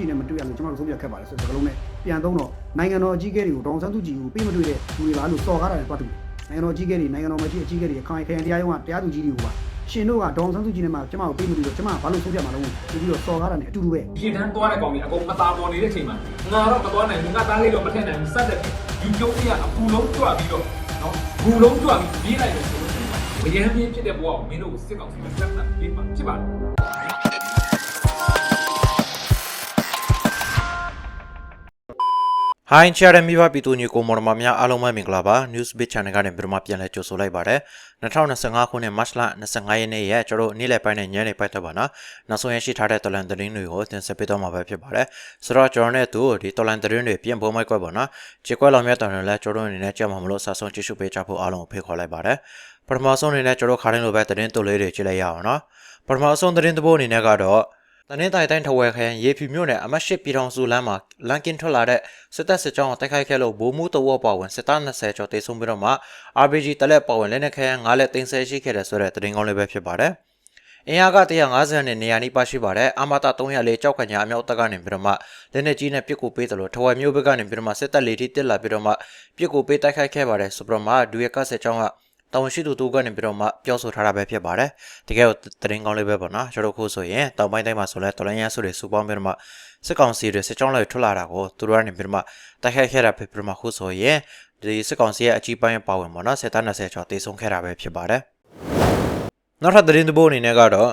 ကြည်နဲ့မတွေ့ရလို့ကျွန်တော်တို့ဆုံးဖြတ်ခဲ့ပါတယ်ဆိုတဲ့စကားလုံးနဲ့ပြန်သုံးတော့နိုင်ငံတော်အကြီးအကဲတွေကိုဒေါအောင်ဆန်းစုကြည်ကိုပေးမတွေ့တဲ့လူတွေပါလို့စော်ကားတာတွေတွားတူနိုင်ငံတော်အကြီးအကဲတွေနိုင်ငံတော်မကြီးအကြီးအကဲတွေခိုင်ခရိုင်တရားရုံးကတရားသူကြီးတွေကိုပါရှင်တို့ကဒေါအောင်ဆန်းစုကြည်နဲ့မှကျွန်တော်ကိုပေးမတွေ့တော့ကျွန်မကဘာလို့ဆုံးဖြတ်မှာလဲပြီးတော့စော်ကားတာနဲ့အတူတူပဲရေတန်းသွားတဲ့ကောင်ကြီးအကုန်မသားပေါ်နေတဲ့အချိန်မှာငါတော့မသွားနိုင်ဘူးငါသားလေးတော့မထက်နိုင်ဘူးစက်တဲ့ယူကျုံးကြီးကအပူလုံးကြွပြီးတော့နော်ဘူလုံးကြွပြီးပြေးလိုက်တယ်ဆိုလို့ဝရမ်းပြင်းဖြစ်တဲ့ဘဝကိုမင်းတို့စစ်ကောင်စီကစက်တာပြေးမှာဖြစ်ပါတယ် ဟိုင်းချာရမီဘာပီတူညီကိုမော်ဒမာများအားလုံးပဲမင်္ဂလာပါ News Bit Channel ကနေပြန်မှပြန်လဲကြိုဆိုလိုက်ပါတယ်2025ခုနှစ်မတ်လ25ရက်နေ့ရဲ့ကျွန်တော်နေ့လည်ပိုင်းနဲ့ညနေပိုင်းတော့ပါနော်နောက်ဆုံးရရှိထားတဲ့တော်လန်သတင်းတွေကိုတင်ဆက်ပေးတော့မှာပဲဖြစ်ပါတယ်ဆိုတော့ကျွန်တော်နဲ့သူဒီတော်လန်သတင်းတွေပြင်ပေါ်မိုက်ကွက်ပါနော်ခြေကွက်လောင်မြတ်တော်တွေလည်းကျွန်တော်အနေနဲ့ကြောက်မှာမလို့စာဆုံးကြည့်ရှုပေးကြဖို့အားလုံးကိုဖိတ်ခေါ်လိုက်ပါတယ်ပထမဆုံးအနေနဲ့ကျွန်တော်ခါတိုင်းလိုပဲသတင်းတူလေးတွေကြည့်လိုက်ရအောင်နော်ပထမဆုံးသတင်းတစ်ပုဒ်အနေနဲ့ကတော့ တနင်္သာရီတိုင်းထဝယ်ခရိုင်ရေဖြူမြို့နယ်အမတ်ရှိပြည်ထောင်စုလမ်းမှာလန်ကင်ထွက်လာတဲ့စစ်တပ်စစ်ကြောင်းကိုတိုက်ခိုက်ခဲ့လို့ဗိုလ်မှူးတဝက်ပါဝင်စစ်သား20ကျော်တေဆုံးပြီးတော့မှ RPG တလက်ပါဝင်လက်နက်ခဲယမ်း9လက်တင်ဆက်ရှိခဲ့တဲ့ဆိုတဲ့သတင်းကောင်းလေးပဲဖြစ်ပါတယ်။အင်အားက150နဲ့နေရာနီးပါရှိပါတယ်။အာမတာ304ကြောက်ကညာအမြောက်တပ်ကနေပြီးတော့မှလက်နက်ကြီးနဲ့ပစ်ကူပေးတယ်လို့ထဝယ်မြို့ဘက်ကနေပြီးတော့မှစစ်တပ်လေထိတက်လာပြီးတော့မှပစ်ကူပေးတိုက်ခိုက်ခဲ့ပါတယ်ဆိုပြီးတော့မှဒူရကစစ်ကြောင်းက တောင်ရှိသူတို့ကနေပြီးတော့မှပြောဆိုထားတာပဲဖြစ်ပါတယ်။တကယ်ကိုသတင်းကောင်းလေးပဲပေါ့နော်။ကျွန်တော်ခုဆိုရင်တောင်ပိုင်းတိုင်းမှာဆိုလဲတော်လိုင်းရန်စုတွေစူပေါင်းပြီးတော့မှစစ်ကောင်စီတွေစစ်ကြောင်းလိုက်ထွက်လာတာကိုသူတို့ကနေပြီးတော့မှတိုက်ခိုက်ခဲ့တာဖြစ်ပြီးတော့မှခုဆိုရင်ဒီစစ်ကောင်စီရဲ့အကြီးပိုင်းပါဝင်ပေါ့နော်စစ်သား20ကျော်တေဆုံးခဲ့တာပဲဖြစ်ပါတယ်။နောက်ထပ်သတင်းတစ်ပုဒ်အနေနဲ့ကတော့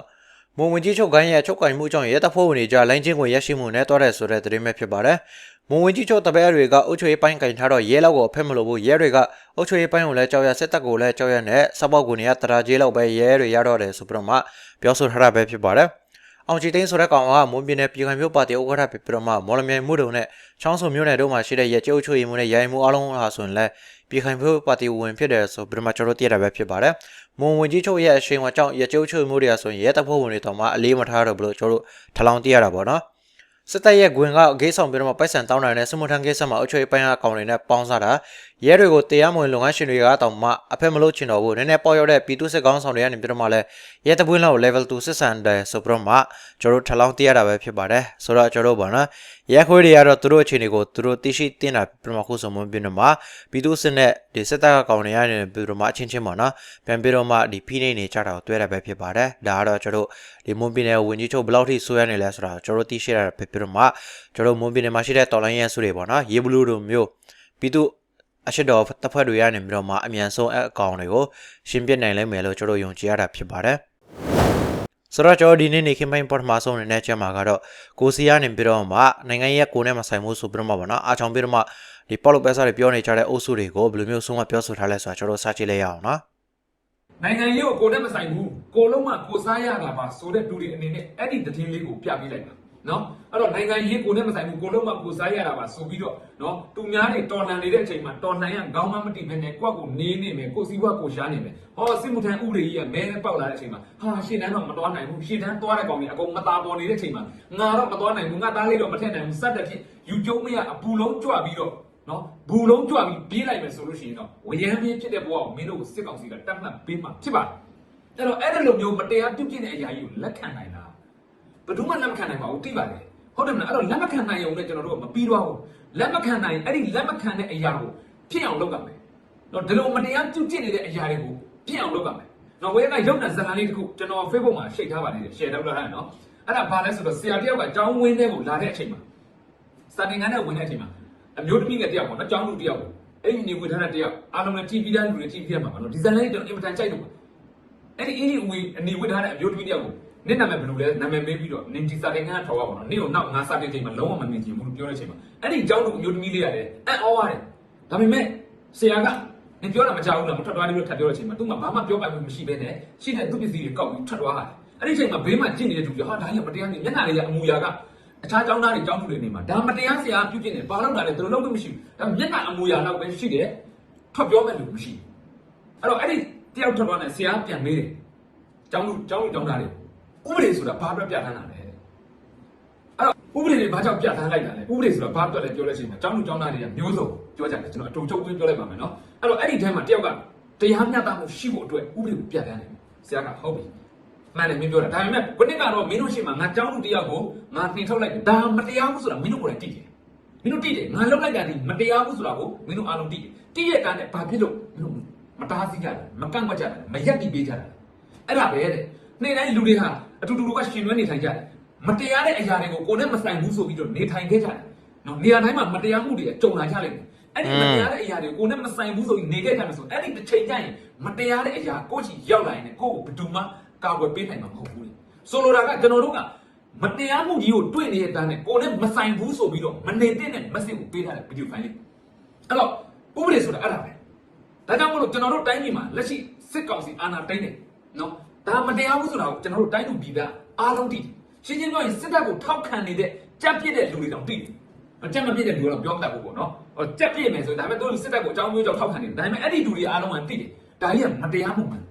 မုံဝင်ကြီးချုပ်ကိုင်းရဲ့ချုပ်ကိုင်မှုကြောင့်ရဲတပ်ဖွဲ့ဝင်တွေကြားလိုင်းချင်းကိုရရှိမှုနဲ့တွားတဲ့ဆိုတဲ့သတင်းပဲဖြစ်ပါတယ်။မုံဝင်ကြီးချုပ်တပည့်တွေကအုပ်ချုပ်ရေးပိုင်းကင်ထားတော့ရဲလောက်ကိုအဖက်မလို့ဘူးရဲတွေကအုပ်ချုပ်ရေးပိုင်းကိုလည်းကြောက်ရစစ်တပ်ကိုလည်းကြောက်ရနဲ့စပောက်ကူတွေကတရာကြီးလောက်ပဲရဲတွေရတော့တယ်ဆိုပြီးတော့မှပြောဆိုထားတာပဲဖြစ်ပါတယ်။ အောင်ချီသိန်းဆိုတဲ့ကောင်ကမွန်ပြည်နယ်ပြည်ခိုင်မြို့ပါတီဥက္ကဋ္ဌဖြစ်ပြီးတော့မှမော်လမြိုင်မှုတုံနဲ့ချောင်းစုံမြို့နယ်တို့မှာရှိတဲ့ရဲကျုပ်ချွေမှုနဲ့ရိုင်မှုအလုံးဟာဆိုရင်လည်းပြည်ခိုင်မြို့ပါတီဝင်ဖြစ်တယ်ဆိုပြီးတော့မှကျွန်တော်တို့သိရတာပဲဖြစ်ပါတယ်။မွန်ဝင်ကြီးချုပ်ရဲ့အရှိန်အဝါကြောင့်ရဲကျုပ်ချွေမှုတွေကဆိုရင်ရဲတပ်ဖွဲ့ဝင်တွေတော့မှအလေးမထားတော့ဘူးလို့ကျွန်တော်တို့ထလောင်သိရတာပေါ့နော်။စစ်တပ်ရဲ့ဂွင်ကဂိတ်ဆောင်ပြီးတော့မှပိုက်ဆံတောင်းတာနဲ့စမုထန်ဂိတ်ဆက်မှာအုပ်ချုပ်ရေးပိုင်းကအကောင်တွေနဲ့ပေါင်းစားတာ ရဲတွေကိုတရားမဝင်လုပ်ငန်းရှင်တွေကတောင်မှအဖက်မလို့ချင်တော့ဘူးနည်းနည်းပေါ်ရောက်တဲ့ပြည်သူစစ်ကောင်းဆောင်တွေကနေပြီးတော့မှလည်းရဲတပွင်းလောက် level 2စစ်ဆန်တယ်ဆိုပြီးတော့မှကျွန်တော်တို့ထလောင်းသိရတာပဲဖြစ်ပါတယ်ဆိုတော့ကျွန်တော်တို့ဗောနော်ရဲခွေးတွေကတော့သူတို့အခြေအနေကိုသူတို့သိရှိတင်တာပြမခုဆိုမှပြတော့မှပြည်သူစစ်နဲ့ဒီစစ်တပ်ကကောင်တွေကနေပြီးတော့မှအချင်းချင်းပေါ့နော်ပြန်ပြီးတော့မှဒီဖိနေနေကြတာကိုတွေ့ရတာပဲဖြစ်ပါတယ်ဒါကတော့ကျွန်တော်တို့ဒီမွန်ပြည်နယ်ဝင်ကြီးချုပ်ဘယ်လောက်ထိဆိုးရနေလဲဆိုတာကျွန်တော်တို့သိရှိရတာဖြစ်ပြီးတော့မှကျွန်တော်တို့မွန်ပြည်နယ်မှာရှိတဲ့တော်လိုင်းရဲစုတွေပေါ့နော်ရေဘလူးတို့မျိုးပြည်သူ အရှိတော်တပ်ဖွဲ့တွေကနေပြီးတော့မှအမြန်ဆုံးအကောင်တွေကိုရှင်းပြနိုင်လိမ့်မယ်လို့ကျွန်တော်ယုံကြည်ရတာဖြစ်ပါတယ်ဆိုတော့ကျွန်တော်ဒီနေ့နေခင်ပိုင်းပထမဆုံးအနေနဲ့ချက်မှာကတော့ကိုစီကနေပြီးတော့မှနိုင်ငံရဲ့ကိုနဲ့မဆိုင်မှုဆိုပြီးတော့မှပေါ့နော်အားချောင်းပြီးတော့မှဒီပေါလုပဲစားတွေပြောနေကြတဲ့အုပ်စုတွေကိုဘယ်လိုမျိုးဆုံးမပြောဆိုထားလဲဆိုတာကျွန်တော်စကြည့်လိုက်ရအောင်နော်နိုင်ငံရေးကိုကိုနဲ့မဆိုင်ဘူးကိုလုံးမှကိုစားရတာပါဆိုတဲ့လူတွေအနေနဲ့အဲ့ဒီသတင်းလေးကိုပြပေးလိုက်ပါ နော်အဲ့တော့နိုင်ငံရေးကိုနဲ့မဆိုင်ဘူးကိုလုံးမှကိုစားရတာပါဆိုပြီးတော့နော်သူများတွေတော်လှန်နေတဲ့အချိန်မှာတော်လှန်ရခေါင်းမမတိဘဲနဲ့ကိုယ့်ကိုနေနေမယ်ကိုစီးပွားကိုရှားနေမယ်ဟောစစ်မှုထမ်းဥပဒေကြီးကမဲနဲ့ပေါက်လာတဲ့အချိန်မှာဟာရှင်းတန်းတော့မတော်နိုင်ဘူးရှင်းတန်းသွားတဲ့ကောင်ကြီးအကုန်မသားပေါ်နေတဲ့အချိန်မှာငါတော့မတော်နိုင်ဘူးငါသားလေးတော့မထက်နိုင်ဘူးစက်တဲ့ဖြစ်ယူကျုံးမရအပူလုံးကြွပြီးတော့နော်ဘူလုံးကြွပြီးပြေးလိုက်မယ်ဆိုလို့ရှိရင်တော့ဝရမ်းပြင်းဖြစ်တဲ့ဘဝကိုမင်းတို့စစ်ကောင်စီကတတ်မှတ်ပေးမှာဖြစ်ပါတယ်အဲ့တော့အဲ့ဒီလိုမျိုးမတရားပြုတ်ပြစ်တဲ့အရာကြီးကိုလက်ခံနိုင်လား ဘယ်သူမှလက်မခံနိုင်ပါဘူးသိပါတယ်ဟုတ်တယ်မလားအဲ့တော့လက်မခံနိုင်ရုံနဲ့ကျွန်တော်တို့ကမပြီးတော့ဘူးလက်မခံနိုင်အဲ့ဒီလက်မခံတဲ့အရာကိုဖြစ်အောင်လုပ်ရမယ်တော့ဒီလိုမတရားပြုတ်ပြစ်နေတဲ့အရာတွေကိုဖြစ်အောင်လုပ်ရမယ်နော်ဝဲကရုပ်နဲ့ဇာတ်လမ်းလေးတစ်ခုကျွန်တော် Facebook မှာ share ထားပါသေးတယ် share လုပ်ထားတယ်နော်အဲ့ဒါဘာလဲဆိုတော့ဆရာတယောက်ကကျောင်းဝင်းထဲကိုလာတဲ့အချိန်မှာစာတင်ခန်းထဲဝင်တဲ့အချိန်မှာအမျိုးသမီးငယ်တယောက်ပေါ့နော်ကျောင်းလူတယောက်ကိုအဲ့ဒီနေဝင်ထားတဲ့တယောက်အားလုံးနဲ့ TV တန်းလူတွေ TV တန်းမှာပေါ့နော်ဒီဇာတ်လမ်းလေးတော့အင်မတန်ကြိုက်လို့ပါအဲ့ဒီအင်းကြီးဝင်အနေဝင်ထားတဲ့အမျိုးသမီးတယောက်ကို နင့်နာမည်ဘယ်လိုလဲနာမည်မေးပြီးတော့နင်ဒီစာတင်ခန်းကထောက်ရပါတော့နင့်ကိုနောက်ငါစာတင်ချိန်မှာလုံးဝမမြင်ချင်ဘူးလို့ပြောတဲ့အချိန်မှာအဲ့ဒီကျောင်းလူအမျိုးသမီးလေးရတယ်အံ့ဩရတယ်ဒါပေမဲ့ဆရာကနင်ပြောတာမကြောက်ဘူးလားမထွက်သွားဘူးလို့ထပ်ပြောတဲ့အချိန်မှာသူ့မှာဘာမှပြောပိုင်မှုမရှိဘဲနဲ့ရှိတဲ့သူ့ပစ္စည်းတွေကောက်ပြီးထွက်သွားတာအဲ့ဒီအချိန်မှာဘေးမှာကြည့်နေတဲ့သူကဟာဒါကြီးမတရားနေမျက်နှာလေးကအမူအရာကအခြားကျောင်းသားတွေကျောင်းသူတွေနေမှာဒါမတရားဆရာပြုကျင့်နေဘာလို့လဲသူတို့လုံးလို့မရှိဘူးဒါမျက်နှာအမူအရာတော့ပဲရှိတယ်ထွက်ပြောမဲ့လူမရှိဘူးအဲ့တော့အဲ့ဒီတယောက်ထွက်သွားတဲ့ဆရာပြန်မေးတယ်ကျောင်းလူကျောင်းလူကျောင်းသားတွေ ဥပဒေဆိုတာဘာအတွက်ပြဋ္ဌာန်းတာလဲအဲ့တော့ဥပဒေတွေဘာကြောင့်ပြဋ္ဌာန်းလိုက်တာလဲဥပဒေဆိုတာဘာအတွက်လဲပြောလို့ရှိရင်ကျောင်းလူကျောင်းသားတွေကမျိုးစုံပြောကြတယ်ကျွန်တော်အတူချုပ်သွင်းပြောလိုက်ပါမယ်နော်အဲ့တော့အဲ့ဒီထဲမှာတယောက်ကတရားမျှတမှုရှိဖို့အတွက်ဥပဒေကိုပြဋ္ဌာန်းတယ်ဆရာကဟုတ်ပြီမှန်တယ်မင်းပြောတာဒါပေမဲ့ခုနှစ်ကတော့မင်းတို့ရှိမှငါကြောင်းလူတယောက်ကိုငါနှင်ထုတ်လိုက်တယ်ဒါမတရားဘူးဆိုတာမင်းတို့ကိုယ်တိုင်သိတယ်မင်းတို့သိတယ်ငါလောက်လိုက်တာဒီမတရားဘူးဆိုတာကိုမင်းတို့အားလုံးသိတယ်သိတဲ့ကံနဲ့ဘာဖြစ်လို့မင်းတို့မတားဆီးကြတယ်မကန့်ကွက်ကြတယ်မရက်တီးပေးကြတယ်အဲ့ဒါပဲတဲ့နေ့တိုင်းလူတွေဟာ အတူတူကရှင်ရွဲနေထိုင်ကြတယ်မတရားတဲ့အရာတွေကိုကိုယ်နဲ့မဆိုင်ဘူးဆိုပြီးတော့နေထိုင်ခဲ့ကြတယ်နော်နေရာတိုင်းမှာမတရားမှုတွေကြုံလာကြလိမ့်မယ်အဲ့ဒီမတရားတဲ့အရာတွေကိုကိုယ်နဲ့မဆိုင်ဘူးဆိုပြီးနေခဲ့ကြမယ်ဆိုအဲ့ဒီတစ်ချိန်ကျရင်မတရားတဲ့အရာကိုယ့်ချီရောက်လာရင်လည်းကိုယ့်ကိုဘယ်သူမှကာကွယ်ပေးနိုင်မှာမဟုတ်ဘူးလေဆိုလိုတာကကျွန်တော်တို့ကမတရားမှုကြီးကိုတွေ့နေတဲ့အတိုင်းနဲ့ကိုယ်နဲ့မဆိုင်ဘူးဆိုပြီးတော့မနေတဲ့နဲ့ message ကိုပေးထားတဲ့ဗီဒီယိုဖိုင်လေးအဲ့တော့ဥပဒေဆိုတာအဲ့ဒါပဲဒါကြောင့်မို့လို့ကျွန်တော်တို့တိုင်းပြည်မှာလက်ရှိစစ်ကောင်စီအာဏာသိမ်းတယ်နော် ဒါမတရားဘူးဆိုတာကိုကျွန်တော်တို့တိုင်းသူပြည်သားအားလုံးသိတယ်ရှင်းရှင်းပြောရင်စစ်တပ်ကိုထောက်ခံနေတဲ့ကြက်ပြစ်တဲ့လူတွေတောင်သိတယ်ကြက်မပြည့်တဲ့လူကတော့ပြောမတတ်ဘူးပေါ့နော်ဟိုကြက်ပြည့်မယ်ဆိုရင်ဒါပေမဲ့သူစစ်တပ်ကိုအကြောင်းမျိုးကြောင့်ထောက်ခံနေတယ်ဒါပေမဲ့အဲ့ဒီလူတွေအားလုံးကသိတယ်ဒါကြီးကမတရားမှုမှန်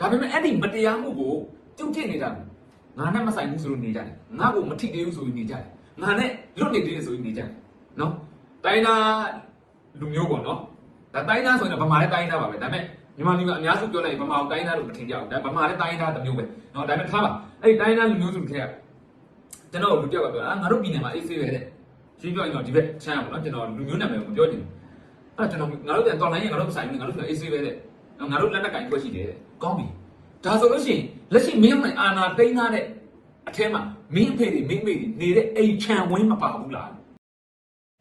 ဒါပေမဲ့အဲ့ဒီမတရားမှုကိုပြုတ်ပြစ်နေတာငါနဲ့မဆိုင်ဘူးဆိုလို့နေကြတယ်ငါ့ကိုမထိသေးဘူးဆိုပြီးနေကြတယ်ငါနဲ့လွတ်နေသေးတယ်ဆိုပြီးနေကြတယ်နော်တိုင်းနာလူမျိုးပေါ့နော်ဒါတိုင်းနာဆိုရင်ဗမာလည်းတိုင်းနာပါပဲဒါပေမဲ့ မြန်မာလူကအများစုပြောလိုက်ရင်ဗမာကိုတိုင်းနာလို့မထင်ကြဘူးဒါဗမာလည်းတိုင်းနာတစ်မျိုးပဲနော်ဒါပေမဲ့ထားပါအဲ့ဒီတိုင်းနာလူမျိုးစုတစ်ခါကျွန်တော်လူတယောက်ကပြောအာငါတို့ပြည်နယ်မှာအေးဆေးပဲတဲ့ရှင်းပြောရင်တော့ဒီဘက်ချမ်းရပါတော့ကျွန်တော်လူမျိုးနာမည်ကိုမပြောချင်ဘူးအဲ့ကျွန်တော်ငါတို့ပြန်တော်လိုင်းရင်ငါတို့မဆိုင်ဘူးငါတို့ပြန်အေးဆေးပဲတဲ့ငါတို့လက်နက်ကင်ခွက်ရှိတယ်တဲ့ကောင်းပြီဒါဆိုလို့ရှိရင်လက်ရှိမင်းနိုင်အာနာတိန်းထားတဲ့အထဲမှာမင်းအဖေတွေမင်းမေတွေနေတဲ့အိမ်ချမ်းဝင်းမပါဘူးလား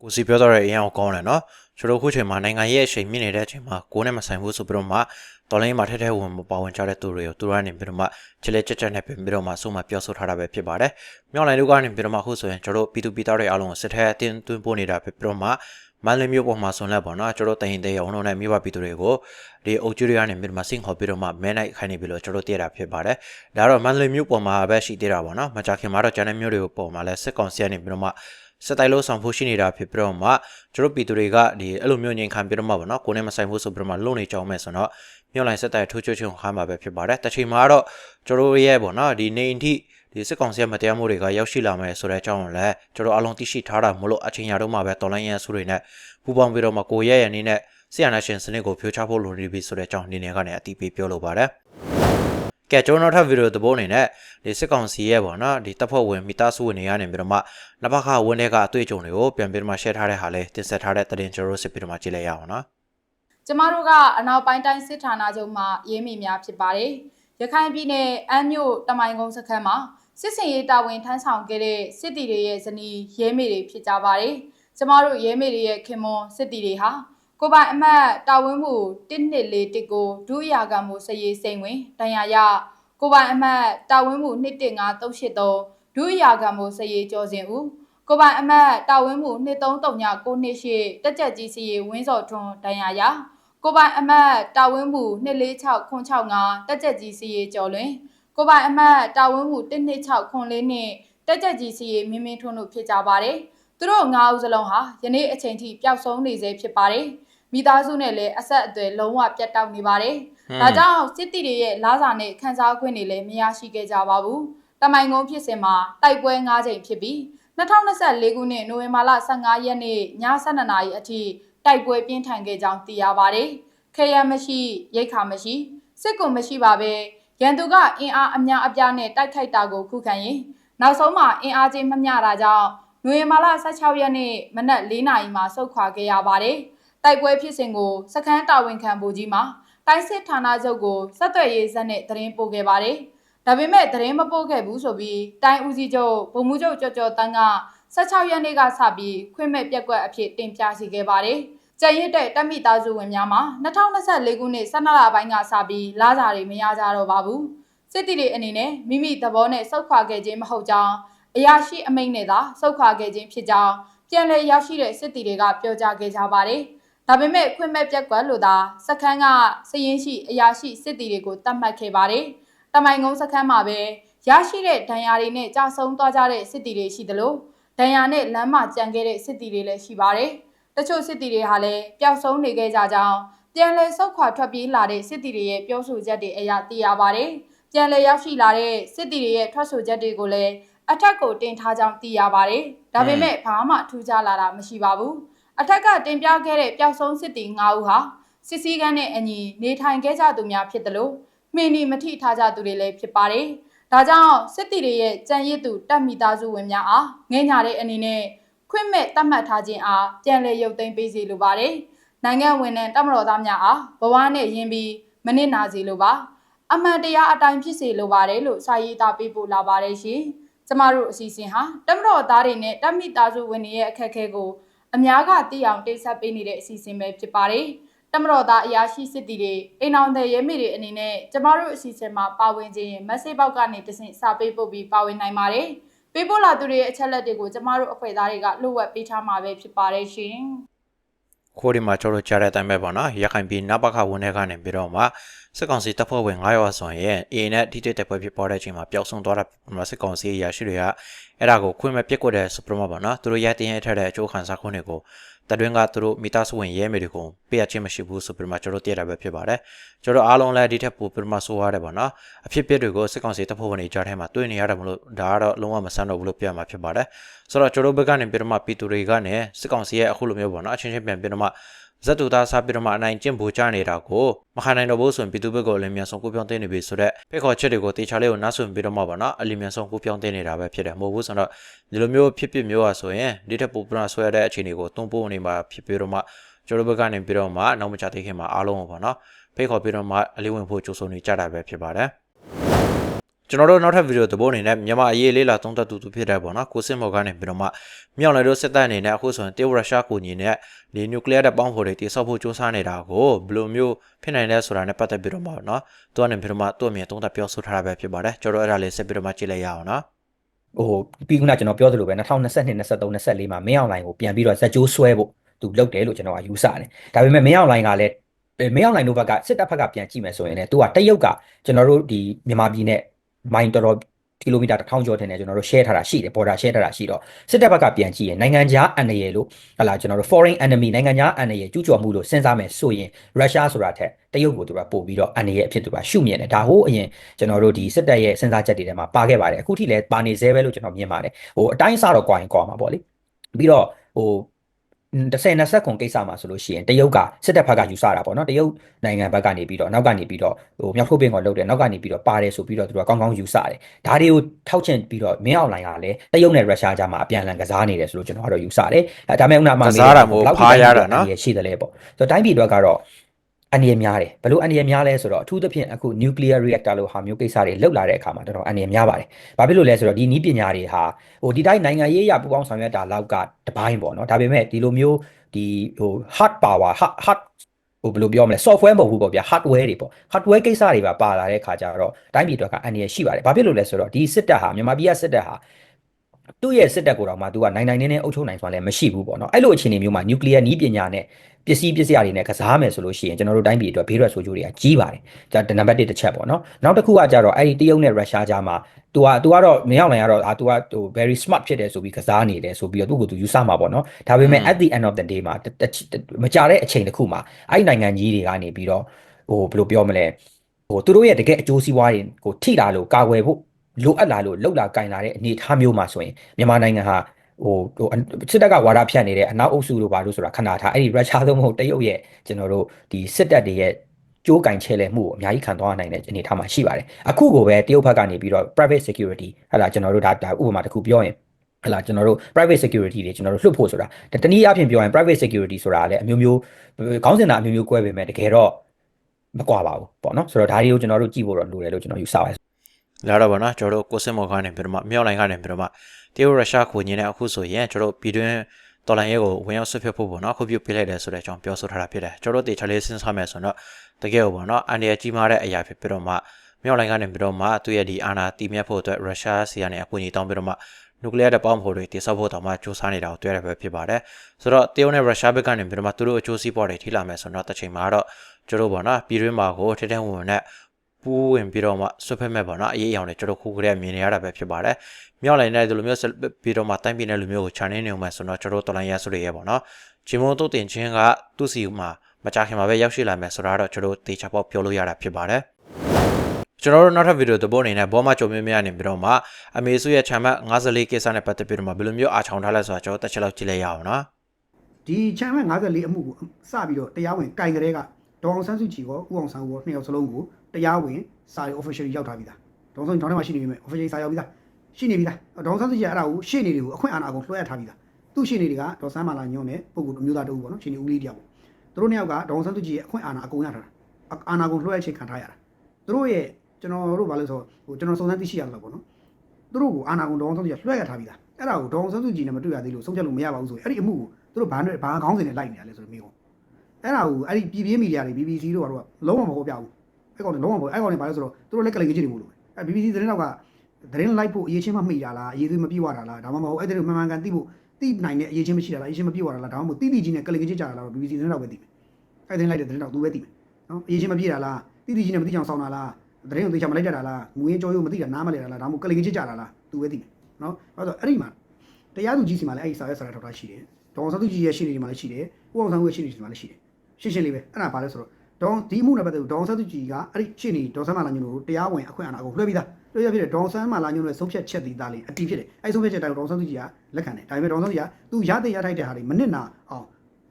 ကိုစီပြောတော့တဲ့အရင်အောင်ကောင်းတယ်နော်ကျွန်တော်ခုချိန်မှာနိုင်ငံရဲ့အချိန်မြင့်နေတဲ့အချိန်မှာကိုယ်နဲ့မဆိုင်ဘူးဆိုပြီးတော့မှတော်လိုင်းမှာထဲထဲဝင်မပါဝင်ကြတဲ့သူတွေကိုသူတို့ကနေပြီးတော့မှချစ်လက်ချက်ချက်နဲ့ပြင်ပြီးတော့မှဆုံးမပြောဆိုထားတာပဲဖြစ်ပါတယ်မြောက်လိုင်းတို့ကနေပြီးတော့မှအခုဆိုရင်ကျွန်တော်တို့ပြည်သူပြည်သားတွေအားလုံးကိုစစ်ထဲအတင်းသွင်းပို့နေတာဖြစ်ပြီးတော့မှမန္တလေးမြို့ပေါ်မှာဆွန်လက်ပေါ့နော်ကျွန်တော်တို့တရင်တဲ့အောင်လုံးနဲ့မြို့ပပြည်သူတွေကိုဒီအုပ်ချုပ်တွေကနေပြီးတော့မှစင်ခေါ်ပြီးတော့မှမဲနိုင်ခိုင်းနေပြီးတော့ကျွန်တော်တို့တည်တာဖြစ်ပါတယ်ဒါတော့မန္တလေးမြို့ပေါ်မှာပဲရှိသေးတာပေါ့နော်မကြခင်မှာတော့ကျန်တဲ့မြို့တွေကိုပေါ်မှာလဲစစ်ကောင်စီကနေပြီးတော့မှ စက်တိုက်လို့ဆောင်ဖို့ရှိနေတာဖြစ်ပြီးတော့မှကျွန်တော်ပြည်သူတွေကဒီအဲ့လိုမျိုးငြိမ်ခံပြီးတော့မှဗောနော်ကိုယ်နဲ့မဆိုင်ဘူးဆိုပြီးတော့မှလုံနေကြအောင်မဲ့ဆိုတော့မြို့လိုင်းစက်တိုက်ထိုးချွတ်ချုံခါမှာပဲဖြစ်ပါတယ်တချိန်မှာတော့ကျွန်တော်ရဲ့ဗောနော်ဒီနေအထိဒီစစ်ကောင်စီရဲ့မတရားမှုတွေကရောက်ရှိလာမယ်ဆိုတဲ့အကြောင်းကိုလည်းကျွန်တော်အလုံးသိရှိထားတာမလို့အချိန်ရတော့မှပဲတော်လိုင်းရန်စုတွေနဲ့ပူပေါင်းပြီးတော့မှကိုရဲ့ရအနေနဲ့ဆီယနာရှင်စနစ်ကိုဖြိုးချဖို့လိုနေပြီဆိုတဲ့အကြောင်းအနေနဲ့ကနေအတိပေးပြောလိုပါတယ် ကဲကျွန်တော်နောက်ထပ်ဗီဒီယိုသဘောအနေနဲ့ဒီစစ်ကောင်စီရဲ့ပေါ့နော်ဒီတပ်ဖွဲ့ဝင်မိသားစုဝင်တွေကနေပြီးတော့မှနဘခဝင်းတဲ့ကအတွေ့အကြုံတွေကိုပြန်ပြီးတော့မှ share ထားတဲ့ဟာလေးတင်ဆက်ထားတဲ့သတင်းကျွန်တော်တို့စစ်ပြီးတော့မှကြည့်လိုက်ရအောင်နော်ကျမတို့ကအနောက်ပိုင်းတိုင်းစစ်ဌာနချုပ်မှရေးမိများဖြစ်ပါတယ်။ရခိုင်ပြည်နယ်အမ်းမြို့တမိုင်ကုန်းစခန်းမှာစစ်စင်ရေးတာဝန်ထမ်းဆောင်ခဲ့တဲ့စစ်တီတွေရဲ့ဇနီးရဲမေတွေဖြစ်ကြပါတယ်။ကျမတို့ရဲမေတွေရဲ့ခင်မွန်စစ်တီတွေဟာ ကိုယ်ပိုင်အမတ်တာဝန်မှု1241ကိုဒုရာကမှုစရေးစိန်ဝင်တန်ရာရကိုယ်ပိုင်အမတ်တာဝန်မှု215383ဒုရာကမှုစရေးကျော်စင်ဦးကိုယ်ပိုင်အမတ်တာဝန်မှု233998တက်ကြက်ကြီးစီရေးဝင်းစော်ထွန်းတန်ရာရကိုပိုင်အမတ်တာဝင်းမှု24665တက်ကြက်ကြီးစီရေးကျော်လွင်ကိုပိုင်အမတ်တာဝင်းမှု12604နဲ့တက်ကြက်ကြီးစီရေးမင်းမင်းထွန်းတို့ဖြစ်ကြပါတယ်။သူတို့၅ဦးစလုံးဟာယနေ့အချိန်ထိပျောက်ဆုံးနေဆဲဖြစ်ပါတယ်။ မိသားစုနဲ့လည်းအဆက်အသွယ်လုံးဝပြတ်တောက်နေပါတယ်။ဒါကြောင့်စစ်တီတွေရဲ့လားစာနဲ့ခန်းစားခွင့်တွေလည်းမရရှိခဲ့ကြပါဘူး။တမိုင်ကုန်းဖြစ်စဉ်မှာတိုက်ပွဲ၅ချိန်ဖြစ်ပြီး2024ခုနှစ်နိုဝင်ဘာလ15ရက်နေ့ည12နာရီအထိတိုက်ပွဲပြင်းထန်ခဲ့ကြောင်းသိရပါတယ်။ခေရန်မရှိရိတ်ခါမရှိစစ်ကုံမရှိပါပဲရန်သူကအင်အားအများအပြားနဲ့တိုက်ခိုက်တာကိုခုခံရင်နောက်ဆုံးမှာအင်အားချင်းမမျှတာကြောင့်နိုဝင်ဘာလ16ရက်နေ့မနက်4နာရီမှာဆုတ်ခွာခဲ့ရပါတယ်။ တိုက်ပွဲဖြစ်စဉ်ကိုစခန်းတာဝန်ခံဗိုလ်ကြီးမှာတိုင်းစစ်ဌာနချုပ်ကိုဆက်သွယ်ရေးဇက်နဲ့သတင်းပို့ခဲ့ပါတယ်။ဒါပေမဲ့သတင်းမပို့ခဲ့ဘူးဆိုပြီးတိုင်းဦးစီးချုပ်ဗိုလ်မှူးချုပ်ကြော်ကြော်တန်းက16ရက်နေ့ကစပြီးခွင့်မဲ့ပြက်ကွက်အဖြစ်တင်ပြစီခဲ့ပါတယ်။ကျန်ရစ်တဲ့တက်မိသားစုဝင်များမှာ2024ခုနှစ်12လပိုင်းကစပြီးလာစာတွေမရကြတော့ပါဘူး။စစ်တီတွေအနေနဲ့မိမိသဘောနဲ့စောက်ခွာခဲ့ခြင်းမဟုတ်ကြောင်းအရာရှိအမိန့်နဲ့သာစောက်ခွာခဲ့ခြင်းဖြစ်ကြောင်းပြန်လည်ရောက်ရှိတဲ့စစ်တီတွေကပြောကြားခဲ့ကြပါတယ်။ ဒါပေမဲ့ခွင့်မဲ့ပြက်ကွက်လို့သာစခန်းကစရင်ရှိအရာရှိစစ်တီတွေကိုတတ်မှတ်ခဲ့ပါတယ်။တမိုင်ကုန်းစခန်းမှာပဲရရှိတဲ့ဒဏ်ရာတွေနဲ့ကြာဆုံးသွားကြတဲ့စစ်တီတွေရှိသလိုဒဏ်ရာနဲ့လမ်းမကြံခဲ့တဲ့စစ်တီတွေလည်းရှိပါတယ်။တချို့စစ်တီတွေဟာလည်းပျောက်ဆုံးနေခဲ့ကြကြောင်းပြန်လည်ဆုတ်ခွာထွက်ပြေးလာတဲ့စစ်တီတွေရဲ့ပြောဆိုချက်တွေအရသိရပါတယ်။ပြန်လည်ရောက်ရှိလာတဲ့စစ်တီတွေရဲ့ထွက်ဆိုချက်တွေကိုလည်းအထက်ကိုတင်ထားကြောင်းသိရပါတယ်။ဒါပေမဲ့ဘာမှထူးခြားလာတာမရှိပါဘူး။ အထက်ကတင်ပြခဲ့တဲ့ပျောက်ဆုံးစစ်တီ9ဦးဟာစစ်စည်းကမ်းနဲ့အညီနေထိုင်ခဲ့ကြသူများဖြစ်တယ်လို့မှင်နီမထိထားကြသူတွေလည်းဖြစ်ပါတယ်။ဒါကြောင့်စစ်တီတွေရဲ့ကြံရစ်သူတပ်မိသားစုဝင်များအားငဲ့ညာတဲ့အနေနဲ့ခွင့်မဲ့တတ်မှတ်ထားခြင်းအားပြန်လည်ရုပ်သိမ်းပေးစီလိုပါတယ်။နိုင်ငံဝင်တဲ့တပ်မတော်သားများအားဘဝနဲ့ယဉ်ပြီးမနစ်နာစီလိုပါအမှန်တရားအတိုင်းဖြစ်စေလိုပါတယ်လို့စာရေးသားပေးပို့လာပါတယ်ရှင်။ကျမတို့အစီအစဉ်ဟာတပ်မတော်သားတွေနဲ့တပ်မိသားစုဝင်တွေရဲ့အခက်အခဲကို အများကသိအောင်တိတ်ဆက်ပေးနေတဲ့အစီအစဉ်ပဲဖြစ်ပါတယ်။တမတော်သားအရာရှိစစ်တီတွေအိမ်အောင်တဲ့ရဲမိတွေအနေနဲ့ကျမတို့အစီအစဉ်မှာပါဝင်ခြင်းရင် message box ကနေတဆင့်စာပေးပို့ပြီးပါဝင်နိုင်ပါတယ်။ပေးပို့လာသူတွေရဲ့အချက်လက်တွေကိုကျမတို့အဖွဲ့သားတွေကလှုပ်ဝက်ပေးထားမှာပဲဖြစ်ပါတယ်ရှင်။ ခိုးဒီမှာကျွန်တော်ကြားတဲ့အတိုင်းပဲပေါ့နော်ရခိုင်ပြည်နပခဝန်ထဲကနေပြီးတော့မှစစ်ကောင်စီတပ်ဖွဲ့ဝင်9ရောက်ဆိုရင် A နဲ့ထိတိတက်ပွဲဖြစ်ပေါ်တဲ့အချိန်မှာပျောက်ဆုံးသွားတာစစ်ကောင်စီအရာရှိတွေကအဲ့ဒါကိုခွင့်မဲ့ပြစ်ကွက်တဲ့စပရမပေါ့နော်သူတို့ရိုက်တင်ရထက်တဲ့အကျိုးခံစားခွင့်တွေကို တတွင်းကသူတို့မိသားစုဝင်ရဲမေတွေကိုပေးရချင်းမရှိဘူးဆိုပြီးမှကျွန်တော်တည့်တာပဲဖြစ်ပါတယ်ကျွန်တော်အားလုံးလည်းဒီထက်ပိုပြီးမှဆိုရတယ်ပေါ့နော်အဖြစ်ပြက်တွေကိုစစ်ကောင်စီတပ်ဖွဲ့ဝင်တွေကြားထဲမှာတွေ့နေရတယ်မလို့ဒါကတော့လုံးဝမဆန်းတော့ဘူးလို့ပြောရမှာဖြစ်ပါတယ်ဆိုတော့ကျွန်တော်ဘက်ကနေပြီးတော့မှပြည်သူတွေကနေစစ်ကောင်စီရဲ့အခုလိုမျိုးပေါ့နော်အချင်းချင်းပြန်ပြီးတော့မှ ဇက်တူသားစားပြီးတော့မှအနိုင်ကျင့်ဖို့ကြားနေတာကိုမခံနိုင်တော့ဘူးဆိုရင်ပြည်သူဘက်ကလည်းမြန်ဆုံးကိုပြောင်းသိနေပြီဆိုတော့ဖိတ်ခေါ်ချက်တွေကိုတေချာလေးကိုနားဆွပြီးတော့မှပါနော်အလီမြန်ဆုံးကိုပြောင်းသိနေတာပဲဖြစ်တယ်မဟုတ်ဘူးဆိုတော့ဒီလိုမျိုးဖြစ်ဖြစ်မျိုးอ่ะဆိုရင်ဒီထက်ပိုပနာဆွဲရတဲ့အခြေအနေကိုတွန်းပို့နေမှာဖြစ်ပြီးတော့မှကျွန်တော်ဘက်ကနေပြီးတော့မှနောက်မချသေးခင်မှာအားလုံးကိုပေါ့နော်ဖိတ်ခေါ်ပြီးတော့မှအလေးဝင်ဖို့ကြိုးစုံနေကြတာပဲဖြစ်ပါတယ် ကျွန်တော်တို့နောက်ထပ်ဗီဒီယိုသဘောအနေနဲ့မြန်မာအရေးလေးလာသုံးသပ်သူသူဖြစ်တယ်ပေါ့နော်ကိုစင်မော်ကနေပြီးတော့မှမြောက်နယ်တို့စစ်တပ်အနေနဲ့အခုဆိုရင်တေဝရရှာကိုညီနဲ့ဒီနျူကလ িয়ার တဲ့ပေါင်းဖို့တွေတိစောက်ဖို့စ조사နေတာကိုဘယ်လိုမျိုးဖြစ်နိုင်လဲဆိုတာနဲ့ပတ်သက်ပြီးတော့မှနော်သူကနေပြီးတော့မှသူ့အမြင်သုံးသပ်ပြောဆိုထားတာပဲဖြစ်ပါတယ်ကျွန်တော်အဲ့ဒါလေးဆက်ပြီးတော့မှကြည့်လိုက်ရအောင်နော် ဟိုပြီးခုနကျွန်တော်ပြောသလိုပဲ2022 23 24မှာမင်းအောင်လိုင်းကိုပြန်ပြီးတော့ဇက်ကျိုးဆွဲဖို့သူလုပ်တယ်လို့ကျွန်တော်ကယူဆတယ်ဒါပေမဲ့မင်းအောင်လိုင်းကလည်းမင်းအောင်လိုင်းတို့ဘက်ကစစ်တပ်ဘက်ကပြန်ကြည့်မယ်ဆိုရင်လည်းသူကတရုတ်ကကျွန်တော်တို့ဒီမြန်မာပြည်နဲ့ မိုင်တော်တော်ကီလိုမီတာ1000ကျော်ထင်တယ်ကျွန်တော်တို့ share ထားတာရှိတယ် border share ထားတာရှိတော့စစ်တပ်ဘက်ကပြန်ကြည့်ရင်နိုင်ငံခြားအန္တရာယ်လို့ဟလာကျွန်တော်တို့ foreign enemy နိုင်ငံခြားအန္တရာယ်ကျူးကျော်မှုလို့စဉ်းစားမယ်ဆိုရင်ရုရှားဆိုတာထက်တရုတ်ကိုသူကပို့ပြီးတော့အန္တရာယ်အဖြစ်သူကရှုမြင်တယ်ဒါဟိုအရင်ကျွန်တော်တို့ဒီစစ်တပ်ရဲ့စဉ်းစားချက်တွေထဲမှာပါခဲ့ပါတယ်အခုထိလည်းပါနေသေးပဲလို့ကျွန်တော်မြင်ပါတယ်ဟိုအတိုင်းအဆတော့ကွာရင်ကွာမှာပေါ့လေပြီးတော့ဟို 30 20ခုကိစ္စမှာဆိုလို့ရှိရင်တရုတ်ကစစ်တပ်ဘက်ကယူဆတာပေါ့နော်တရုတ်နိုင်ငံဘက်ကနေပြီးတော့နောက်ကနေပြီးတော့ဟိုမြောက်ထုတ်ပင်ကိုလုပ်တယ်နောက်ကနေပြီးတော့ပါတယ်ဆိုပြီးတော့သူတို့ကကောင်းကောင်းယူဆတယ်ဒါတွေကိုထောက်ချင်ပြီးတော့မင်းအောင်လိုင်းကလည်းတရုတ်နဲ့ရုရှားကြားမှာအပြန်အလှန်ကစားနေတယ်ဆိုလို့ကျွန်တော်ကတော့ယူဆတယ်အဲဒါပေမဲ့ဥနာမှာကစားတာမဟုတ်ဖားရတာနော်ရှိတယ်လေပေါ့ဆိုတော့တိုင်းပြည်အတွက်ကတော့ အန္တရာယ်များတယ်ဘယ်လိုအန္တရာယ်များလဲဆိုတော့အထူးသဖြင့်အခု nuclear reactor လို့ဟာမျိုးကိစ္စတွေလောက်လာတဲ့အခါမှာတော်တော်အန္တရာယ်များပါတယ်။ဘာဖြစ်လို့လဲဆိုတော့ဒီနည်းပညာတွေဟာဟိုဒီတိုင်းနိုင်ငံရေးအရပူပေါင်းဆောင်ရွက်တာလောက်ကတပိုင်းပေါ့နော်။ဒါပေမဲ့ဒီလိုမျိုးဒီဟို hard power hard hard ဟိုဘယ်လိုပြောမလဲ software မဟုတ်ဘူးပေါ့ဗျာ hardware တွေပေါ့ hardware ကိစ္စတွေပါပါလာတဲ့အခါကျတော့တိုင်းပြည်အတွက်ကအန္တရာယ်ရှိပါတယ်။ဘာဖြစ်လို့လဲဆိုတော့ဒီစစ်တပ်ဟာမြန်မာပြည်ကစစ်တပ်ဟာသူ့ရဲ့စစ်တပ်ကိုတော့မှသူကနိုင်နိုင်နေနေအုပ်ချုပ်နိုင်စွာလည်းမရှိဘူးပေါ့နော်။အဲ့လိုအခြေအနေမျိုးမှာ nuclear နည်းပညာနဲ့ ပစ္စည်းပစ္စည်းတွေနဲ့ကစားမယ်ဆိုလို့ရှိရင်ကျွန်တော်တို့တိုင်းပြည်အတွက်ဘေးရွက်ဆိုးကျိုးတွေကကြီးပါတယ်။ဒါနံပါတ်1တစ်ချက်ပေါ့နော်။နောက်တစ်ခုကကြတော့အဲ့ဒီတရုတ်နဲ့ရုရှားကြားမှာ तू က तू ကတော့မရောက်နိုင်ကတော့အာ तू ကဟို very smart ဖြစ်တယ်ဆိုပြီးကစားနေတယ်ဆိုပြီးတော့သူ့ကို तू ယူဆမှာပေါ့နော်။ဒါပေမဲ့ at the end of the day မှာမကြတဲ့အချိန်တစ်ခုမှာအဲ့ဒီနိုင်ငံကြီးတွေကနေပြီးတော့ဟိုဘယ်လိုပြောမလဲဟိုသူတို့ရဲ့တကယ်အကျိုးစီးပွားတွေကိုထိလာလို့ကာကွယ်ဖို့လိုအပ်လာလို့လှုပ်လာကင်လာတဲ့အနေအထားမျိုးမှာဆိုရင်မြန်မာနိုင်ငံဟာ ဟိုဟိုစစ်တပ်ကဝါဒဖြန့်နေတဲ့အနောက်အုပ်စုတို့ဘာလို့ဆိုတာခဏထားအဲ့ဒီရုရှားသုံးမဟုတ်တရုတ်ရဲ့ကျွန်တော်တို့ဒီစစ်တပ်တွေရဲ့ကြိုးကင်ချဲလဲမှုကိုအများကြီးခံသွားနိုင်တဲ့အနေအထားမှာရှိပါတယ်အခုကိုပဲတရုတ်ဘက်ကနေပြီးတော့ private security ဟလာကျွန်တော်တို့ဒါဒါဥပမာတစ်ခုပြောရင်ဟလာကျွန်တော်တို့ private security တွေကျွန်တော်တို့လွှတ်ဖို့ဆိုတာတနည်းအားဖြင့်ပြောရင် private security ဆိုတာလည်းအမျိုးမျိုးခေါင်းစဉ်သားအမျိုးမျိုးကွဲပေမဲ့တကယ်တော့မကွာပါဘူးပေါ့နော်ဆိုတော့ဒါတွေကိုကျွန်တော်တို့ကြည့်ဖို့တော့လိုတယ်လို့ကျွန်တော်ယူဆပါတယ်လာတော့ဗောနော်ကျွန်တော်တို့ကိုစင်မော်ကနေပြီးတော့မှမြောက်လိုင်းကနေပြီးတော့မှ တရုတ်ရုရှားကိုညင်းတဲ့အခုဆိုရင်ကျွန်တော်တို့ပြည်တွင်းတော်လိုင်းရဲကိုဝင်ရောက်ဆွတ်ဖက်ဖို့ပေါ့နော်ခုပြုတ်ပေးလိုက်တယ်ဆိုတဲ့အကြောင်းပြောဆိုထားတာဖြစ်တယ်ကျွန်တော်တို့တေချာလေးစဉ်းစားမယ်ဆိုတော့တကယ်ကိုပေါ့နော်အန်ဒီယာကြီးမားတဲ့အရာဖြစ်ပြီးတော့မှမြောက်လိုင်းကနေပြီးတော့မှသူ့ရဲ့ဒီအာဏာတီးမြတ်ဖို့အတွက်ရုရှားဆီကနေအကူအညီတောင်းပြီးတော့မှနျူကလ িয়ার တဲ့ပေါင်းဖို့တွေတိစောက်ဖို့တောင်မှစူးစမ်းနေတာကိုတွေ့ရပဲဖြစ်ပါတယ်ဆိုတော့တရုတ်နဲ့ရုရှားဘက်ကနေပြီးတော့မှသူတို့အကျိုးစီးပွားတွေထိလာမယ်ဆိုတော့တစ်ချိန်မှာတော့ကျွန်တော်တို့ပေါ့နော်ပြည်တွင်းမှာကိုထဲထဲဝင်ဝင်နဲ့ ပူးဝင်ပြီးတော့မှဆွတ်ဖက်မဲ့ပေါ့နော်အရေးအယောင်တွေကျွန်တော်ခုကလေးမြင်နေရတာပဲဖြစ်ပါတယ်မြောက်လိုင်းနဲ့ဒီလိုမျိုးပြီးတော့မှတိုင်းပြည်နဲ့လူမျိုးကိုခြံနေနေအောင်မယ်ဆိုတော့ကျွန်တော်တို့တော်လိုင်းရဆိုတွေရပေါ့နော်ဂျင်မုံတုတ်တင်ချင်းကသူ့စီမှာမကြခင်မှာပဲရောက်ရှိလာမယ်ဆိုတော့ကျွန်တော်တို့တေချာပေါက်ပြောလို့ရတာဖြစ်ပါတယ်ကျွန်တော်တို့နောက်ထပ်ဗီဒီယိုသဘောအနေနဲ့ဘောမကြုံမြင့်မြတ်နေပြီးတော့မှအမေစုရဲ့ခြံမတ်54ကိစ္စနဲ့ပတ်သက်ပြီးတော့မှဘယ်လိုမျိုးအားချောင်ထားလဲဆိုတာကျွန်တော်တက်ချက်လောက်ကြည့်လိုက်ရအောင်နော်ဒီချမ်းမဲ့54အမှုကိုစပြီးတော့တရားဝင်ကင်ကလေးကဒေါအောင်ဆန်းစုကြည်ကောဦးအောင်ဆန်းကိုနှစ်ယောက်စလုံးကို တရားဝင်စာရီ officially ရောက်ထားပြီသားဒေါန်ဆန်းထောင်ထဲမှာရှိနေပြီမဲ့ official စာရောက်ပြီးသားရှိနေပြီသားဒေါန်ဆန်းစုကြည်အဲ့ဒါကိုရှေ့နေတွေကိုအခွင့်အာဏာကိုလွှဲအပ်ထားပြီးသားသူ့ရှေ့နေတွေကဒေါ်ဆန်းမာလာညွန့်နဲ့ပုံကူအမျိုးသားတူပေါ့နော်ရှေ့နေဦးလေးတယောက်ပေါ့သူတို့နှစ်ယောက်ကဒေါန်ဆန်းစုကြည်ရဲ့အခွင့်အာဏာအကုန်ရထားတာအာဏာကိုလွှဲအချိန်ခံထားရတာသူတို့ရဲ့ကျွန်တော်တို့ဘာလို့ဆိုဟိုကျွန်တော်စုံစမ်းသိရှိရတော့ပေါ့နော်သူတို့ကိုအာဏာကိုဒေါန်ဆန်းစုကြည်လွှဲရထားပြီးသားအဲ့ဒါကိုဒေါန်ဆန်းစုကြည်နဲ့မတွေ့ရသေးလို့ဆုံးဖြတ်လို့မရပါဘူးဆိုရင်အဲ့ဒီအမှုကိုသူတို့ဘာနဲ့ဘာခေါင်းစဉ်နဲ့လိုက်နေရလဲဆိုတော့မိကုန်အဲ့ဒါကိုအဲ့ဒီပြည်ပြင်းမီဒီယာတွေ BBC တို့ကတော့လုံးဝမဟုတ်ပြဘူး အဲ့ကောင်တွေလုံးဝမဟုတ်အဲ့ကောင်တွေဘာလို့ဆိုတော့သူတို့လည်းကလိန်ကြီးတွေမို့လို့အဲ့ BBC သတင်းတော့ကသတင်းလိုက်ဖို့အရေးချင်းမှမိတာလားအရေးသေးမပြည့်ဝတာလားဒါမှမဟုတ်အဲ့ဒီလိုမှန်မှန်ကန်သိဖို့သိနိုင်တဲ့အရေးချင်းမရှိတာလားအရေးချင်းမပြည့်ဝတာလားဒါမှမဟုတ်တိတိကြီးနဲ့ကလိန်ကြီးကြတာလား BBC သတင်းတော့ပဲသိမယ်အဲ့သတင်းလိုက်တဲ့သတင်းတော့သူပဲသိမယ်နော်အရေးချင်းမပြည့်တာလားတိတိကြီးနဲ့မသိချောင်ဆောင်တာလားသတင်းကိုသိချောင်မလိုက်တတ်တာလားငွေကြောရုံမသိတာနားမလဲတာလားဒါမှမဟုတ်ကလိန်ကြီးကြတာလားသူပဲသိမယ်နော်အဲ့တော့အဲ့ဒီမှာတရားသူကြီးစီမှာလည်းအဲ့ဒီစာရွက်စာတမ်းထောက်ထားရှိတယ်ဒေါအောင်ဆန်းစုကြည်ရဲ့ရှင်းနေဒီမှာလည်းရှိတယ်ဦးအောင်ဆန်းဦးရဲ့ရှင်းနေဒီမှာလည်းရှိတယ်ရှင်းရှင်းလေးပဲအဲ့ဒါဘာလဲဆိုတော့ ဒေါဒီမှုနဲ့ပတ်သက်လို့ဒေါအောင်ဆန်းစုကြည်ကအဲ့ဒီရှင်းနေဒေါဆန်းမာလာညွန့်တို့တရားဝင်အခွင့်အာဏာကိုလွှဲပြီးသားလွှဲရဖြစ်တယ်ဒေါအောင်ဆန်းမာလာညွန့်ရဲ့ဆုံးဖြတ်ချက်ဒီသားလေးအတီးဖြစ်တယ်အဲ့ဆုံးဖြတ်ချက်တိုင်းဒေါအောင်ဆန်းစုကြည်ကလက်ခံတယ်ဒါပေမဲ့ဒေါအောင်ဆန်းစုကြည်ကသူရတဲ့ရထိုက်တဲ့ဟာတွေမနစ်နာအောင်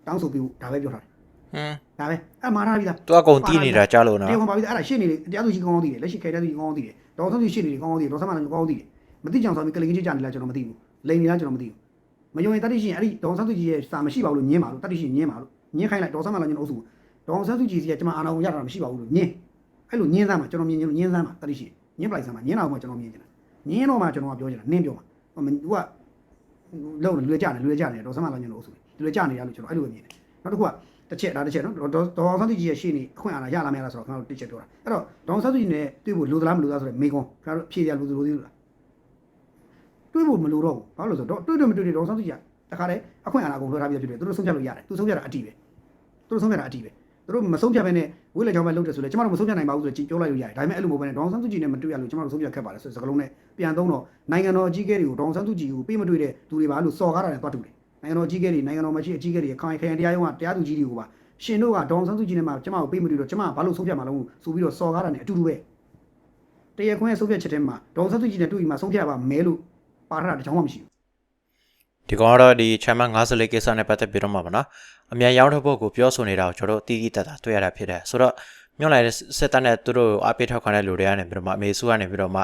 တောင်းဆိုပြီးဒါပဲပြောထားတယ်ဟင်းဒါပဲအဲ့မှာထားပြီးသားသူအကုန်တီးနေတာကြားလို့နော်တေဝင်ပါပြီးသားအဲ့ဒါရှင်းနေတယ်တရားသူကြီးကောင်းကောင်းသိတယ်လက်ရှိခဲတဲ့သူကြီးကောင်းကောင်းသိတယ်ဒေါအောင်ဆန်းစုကြည်ရှင်းနေတယ်ကောင်းကောင်းသိတယ်ဒေါဆန်းမာလာညွန့်ကောင်းကောင်းသိတယ်မသိကြအောင်ဆိုပြီးကလင်ကြီးကြနေလားကျွန်တော်မသိဘူးလိန်နေလားကျွန်တော်မသိဘူးမယုံရင်တတိရှိရင်အဲ့ဒီဒေါအောင်ဆန်းစုကြည်ရဲ့စာမရှိပါဘူးလို့ညင်းပါလို့တတိရှိရင်ညင်းပါလို့ညင်းခိုင်းလိုက်ဒေါဆန်းမာလာညွန့်အုပ်စု ဒေါအောင်ဆန်းစုကြည်စီကကျွန်မအာဏာကိုရတာမရှိပါဘူးလို့ညင်းအဲ့လိုညင်းစမ်းမှာကျွန်တော်မြင်ရင်ညင်းစမ်းမှာတတိရှိညင်းပလိုက်စမ်းမှာညင်းတော့မှကျွန်တော်မြင်နေတာညင်းတော့မှကျွန်တော်ကပြောချင်တာနင်းပြောမှာဟိုသူကလုံးလွေကြတယ်လွေကြတယ်ဒေါဆန်းမာလာညွန့်အုပ်စုလွေကြနေရလို့ကျွန်တော်အဲ့လိုပဲမြင်တယ်နောက်တစ်ခုကတစ်ချက်ဒါတစ်ချက်နော်ဒေါဒေါအောင်ဆန်းစုကြည်ရဲ့ရှေ့နေအခွင့်အာဏာရလာမရလားဆိုတော့ကျွန်တော်တို့တစ်ချက်ပြောတာအဲ့တော့ဒေါအောင်ဆန်းစုကြည်နဲ့တွေ့ဖို့လိုသလားမလိုလားဆိုတော့မေကွန်ကျွန်တော်တို့ဖြေရလိုသလိုသေးလို့လားတွေ့ဖို့မလိုတော့ဘူးဘာလို့လဲဆိုတော့တွေ့တယ်မတွေ့တယ်ဒေါအောင်ဆန်းစုကြည်ကတခါတည်းအခွင့်အာဏာကိုလွှဲထားပြီးဖြစ်တယ်သူတို့ဆုံးဖြတ်လို့ရတယ်သူဆုံးဖြတ်တာအတီးပဲသူတို့ဆုံးဖြတ်တာအတီးပဲ သူတို့မဆုံးဖြတ်ဘဲနဲ့ဝိလေကြောင့်ပဲလုပ်တယ်ဆိုလေကျမတို့မဆုံးဖြတ်နိုင်ပါဘူးဆိုတော့ပြောလိုက်လို့ရတယ်ဒါပေမဲ့အဲ့လိုမဟုတ်ဘဲနဲ့ဒေါအောင်ဆန်းစုကြည်နဲ့မတွေ့ရလို့ကျမတို့ဆုံးဖြတ်ခက်ပါတယ်ဆိုတဲ့စကားလုံးနဲ့ပြန်သုံးတော့နိုင်ငံတော်အကြီးအကဲတွေကိုဒေါအောင်ဆန်းစုကြည်ကိုပေးမတွေ့တဲ့သူတွေပါလို့စော်ကားတာနဲ့တွားတူတယ်နိုင်ငံတော်အကြီးအကဲတွေနိုင်ငံတော်မရှိအကြီးအကဲတွေခိုင်ခိုင်တရားရုံးကတရားသူကြီးတွေကိုပါရှင်တို့ကဒေါအောင်ဆန်းစုကြည်နဲ့မှကျမကိုပေးမတွေ့တော့ကျမကဘာလို့ဆုံးဖြတ်မှာလဲဆိုပြီးတော့စော်ကားတာနဲ့အတူတူပဲတရားခွင့်ဆုံးဖြတ်ချက်ထဲမှာဒေါအောင်ဆန်းစုကြည်နဲ့တွေ့ပြီးမှဆုံးဖြတ်ပါမဲလို့ပါထားတာတချောင်းမှမရှိဘူး ဒီကောင်ကတော့ဒီ channel 54ကိစ္စနဲ့ပတ်သက်ပြီးတော့မှာပါနော်အမြန်ရောက်တဲ့ဘုတ်ကိုပြောဆိုနေတာကိုကျွန်တော်တို့တီးတီးတက်တာတွေ့ရတာဖြစ်တယ်ဆိုတော့မြွန်လိုက်တဲ့စစ်တပ်နဲ့သူတို့အပိထောက်ခံတဲ့လူတွေကနေပြီးတော့မှအမေစုကနေပြီးတော့မှ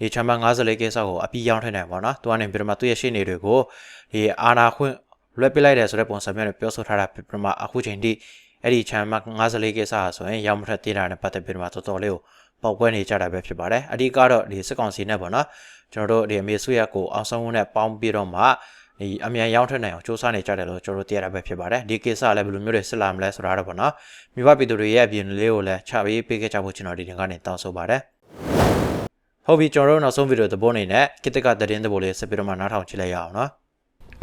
ဒီ channel 54ကိစ္စကိုအပြီးရောက်ထိုင်နိုင်ပါတော့သူကနေပြီးတော့မှသူ့ရဲ့ရှေ့နေတွေကိုဒီအာနာခွင့်လွှဲပစ်လိုက်တယ်ဆိုတဲ့ပုံစံမျိုးနဲ့ပြောဆိုထားတာပြီးတော့မှအခုချိန်ထိအဲ့ဒီ channel 54ကိစ္စဟာဆိုရင်ရောက်မထက်သေးတာနဲ့ပတ်သက်ပြီးတော့မှတော်တော်လေးကိုပေါက်ပွဲနေကြတာပဲဖြစ်ပါတယ်အဓိကတော့ဒီစစ်ကောင်စီနဲ့ပေါ့နော်ကျွန်တော်တို့ဒီအမေစုရက်ကိုအောင်ဆောင်ဝန်းနဲ့ပေါင်းပြီးတော့မှ ဒီအမြန်ရောက်ထွက်နိုင်အောင်စ조사နေကြတယ်လို့ကျွန်တော်တို့သိရတာပဲဖြစ်ပါတယ်ဒီကိစ္စကလည်းဘယ်လိုမျိုးတွေဆက်လာမလဲဆိုတာတော့ပေါ့နော်မိဘပြည်သူတွေရဲ့အပြင်လေးကိုလည်းချပေးပေးခဲ့ကြဖို့ကျွန်တော်ဒီတင်ကနေတောင်းဆိုပါတယ်ဟုတ်ပြီကျွန်တော်တို့နောက်ဆုံးဗီဒီယိုသဘောအနေနဲ့ကိတ္တကသတင်းသဘောလေးဆက်ပြီးတော့မှနားထောင်ကြည့်လိုက်ရအောင်နော်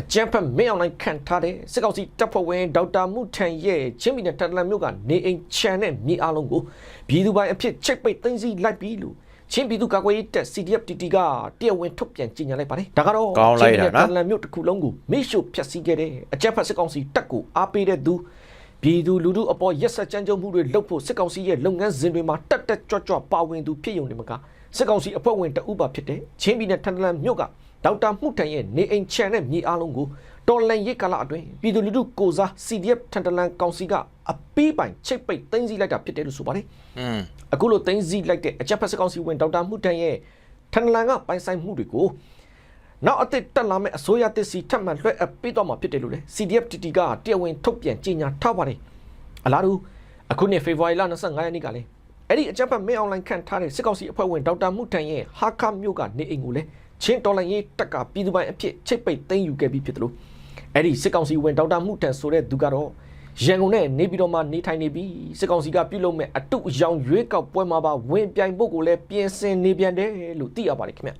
အကြံဖက်မင်းအောင်လိုင်းခံထားတဲ့စစ်ကောင်စီတပ်ဖွဲ့ဝင်ဒေါက်တာမှုထန်ရဲ့ချင်းပြည်နယ်တန်တလန်မြို့ကနေအိမ်ချန်တဲ့မြေအလုံးကိုပြည်သူပိုင်းအဖြစ်ချိတ်ပိတ်သိမ်းဆည်းလိုက်ပြီလို့ ချင်းပြည်သူကာကွယ်ရေးတပ် CDF TT ကတရားဝင်ထုတ်ပြန်ကြေညာလိုက်ပါတယ်ဒါကတော့ကောင်းလိုက်တာနော်တန်တလန်မြို့တစ်ခုလုံးကိုမိရှုဖျက်ဆီးခဲ့တဲ့အကြံဖက်စစ်ကောင်စီတပ်ကိုအားပေးတဲ့သူပြည်သူလူထုအပေါ်ရက်ဆက်ကြမ်းကြုတ်မှုတွေလုပ်ဖို့စစ်ကောင်စီရဲ့လုပ်ငန်းစဉ်တွေမှာတက်တက်ကြွကြွပါဝင်သူဖြစ်ရုံနဲ့မကစစ်ကောင်စီအဖွဲ့ဝင်တအုပ်ပါဖြစ်တဲ့ချင်းပြည်နယ်တန်တလန်မြို့ကဒေါက်တာမှုထန်ရဲ့နေအိမ်ချန်တဲ့မြေအားလုံးကို တော်လန်ရိတ်ကာလအတွင်းပြည်သူလူထုကိုစား CDF ထန်တလန်ကောင်စီကအပီးပိုင်ချိတ်ပိတ်သိမ်းဆည်းလိုက်တာဖြစ်တယ်လို့ဆိုပါတယ်อืม။အခုလိုသိမ်းဆည်းလိုက်တဲ့အကြက်ဖက်စစ်ကောင်စီဝင်ဒေါက်တာမှုထန်ရဲ့ထန်တလန်ကပိုင်ဆိုင်မှုတွေကိုနောက်အသစ်တက်လာမဲ့အစိုးရတစ်စီထပ်မံလွှဲအပ်ပေးတော့မှာဖြစ်တယ်လို့လေ CDF TT ကတရားဝင်ထုတ်ပြန်ကြေညာထားပါတယ်။အလားတူအခုနှစ်ဖေဖော်ဝါရီလ25ရက်နေ့ကလည်းအဲ့ဒီအကြက်ဖက်မင်းအွန်လိုင်းခန့်ထားတဲ့စစ်ကောင်စီအဖွဲ့ဝင်ဒေါက်တာမှုထန်ရဲ့ဟာခမြို့ကနေအိမ်ကိုလည်းချင်းတော်လိုင်းရေးတက်ကပြည်သူပိုင်အဖြစ်ချိတ်ပိတ်သိမ်းယူခဲ့ပြီးဖြစ်တယ်လို့ အဲ့ဒီစစ်ကောင်စီဝင်ဒေါက်တာမှုထန်ဆိုတဲ့သူကတော့ရန်ကုန်နဲ့နေပြည်တော်မှာနေထိုင်နေပြီးစစ်ကောင်စီကပြုလုပ်မဲ့အတုအယောင်ရွေးကောက်ပွဲမှာပါဝင်ပြိုင်ဖို့ကိုလည်းပြင်ဆင်နေပြန်တယ်လို့သိရပါတယ်ခင်ဗျ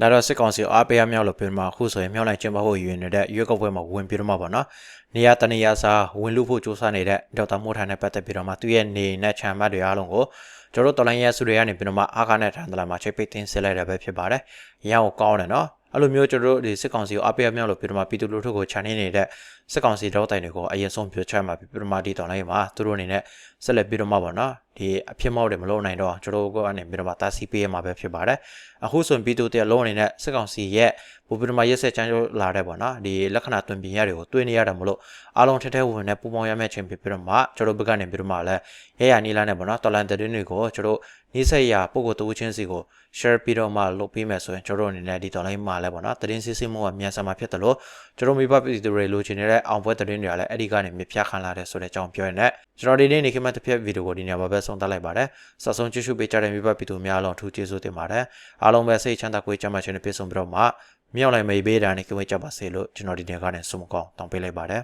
ဒါတော့စစ်ကောင်စီကိုအားပေးရမြောက်လို့ပြင်မှာအခုဆိုရင်မြောက်လိုက်ကျင်းပဖို့ရည်ရွယ်နေတဲ့ရွေးကောက်ပွဲမှာဝင်ပြီးတော့မှပေါ့နော်နေရာတနေရာစာဝင်လူဖို့စ조사နေတဲ့ဒေါက်တာမိုးထိုင်နဲ့ပတ်သက်ပြီးတော့မှသူ့ရဲ့နေနဲ့ခြံမတ်တွေအားလုံးကိုကျွန်တော်တို့တော်လိုင်းရဲစုတွေကနေပြီးတော့မှအားကားနဲ့ထန်တလာမှာချိတ်ပိတ်တင်ဆက်လိုက်တာပဲဖြစ်ပါတယ်။ရန်ကိုကောင်းတယ်နော်။ အဲ့လိုမျိုးကျွန်တော်တို့ဒီစစ်ကောင်စီကိုအားပေးရမြောက်လို့ပြီးတော့မှပြည်သူလူထုကိုခြံနေနေတဲ့ စစ်ကောင်စီတောက်တိုင်တွေကိုအရင်ဆုံးပြောချမှာပြီးတော့မှဒီတော်လိုင်းမှာသူတို့အနေနဲ့ဆက်လက်ပြီးတော့မှပေါ့နော်ဒီအဖြစ်မောက်တွေမလုပ်နိုင်တော့ကျွန်တော်တို့ကနေပြီးတော့မှတာစီပေးရမှာပဲဖြစ်ပါတယ်။အခုဆိုရင်ပြည်သူတရလုံးအနေနဲ့စစ်ကောင်စီရဲ့ဗပိုပြီးတော့မှရက်ဆက်ချမ်းကျလာတဲ့ပေါ့နော်ဒီလက္ခဏာတွင်ပြင်ရတွေကိုတွေ့နေရတယ်မလို့အားလုံးထက်ထဲဝင်နေပူပေါင်းရမယ့်အချိန်ဖြစ်ပြီးတော့မှကျွန်တော်တို့ဘက်ကနေပြီးတော့မှလည်းရရနီလာနဲ့ပေါ့နော်တော်လန်တဲ့တွင်တွေကိုကျွန်တော်တို့နေ့ဆက်ရပုံကိုတူချင်းစီကို share ပြီးတော့မှလုပ်ပေးမယ်ဆိုရင်ကျွန်တော်တို့အနေနဲ့ဒီ online မှာလည်းပေါ့နော်သတင်းစစ်စစ်မှုကမြန်ဆန်မှာဖြစ်တယ်လို့ကျွန်တော်မိဘပြည်သူတွေလိုချင်နေတဲ့အောင်ပွဲသတင်းတွေကလည်းအဲ့ဒီကနေမြပြခံလာတယ်ဆိုတဲ့အကြောင်းပြောရတဲ့ကျွန်တော်ဒီနေ့နေခမတစ်ဖြတ်ဗီဒီယိုကိုဒီနေ့မှာပဲဆုံးသတ်လိုက်ပါတယ်စဆုံးကြည့်ရှုပေးကြတဲ့မိဘပြည်သူများလုံးအထူးကျေးဇူးတင်ပါတယ်အားလုံးပဲစိတ်ချမ်းသာကိုယ်ကျန်းမာခြင်းနဲ့ပြည့်စုံပြီးတော့မှမြောက်လိုက်မေးပေးတာနဲ့ကြွေးကြပါစေလို့ကျွန်တော်ဒီနေ့ကနေဆုမကောင်းတောင်းပေးလိုက်ပါတယ်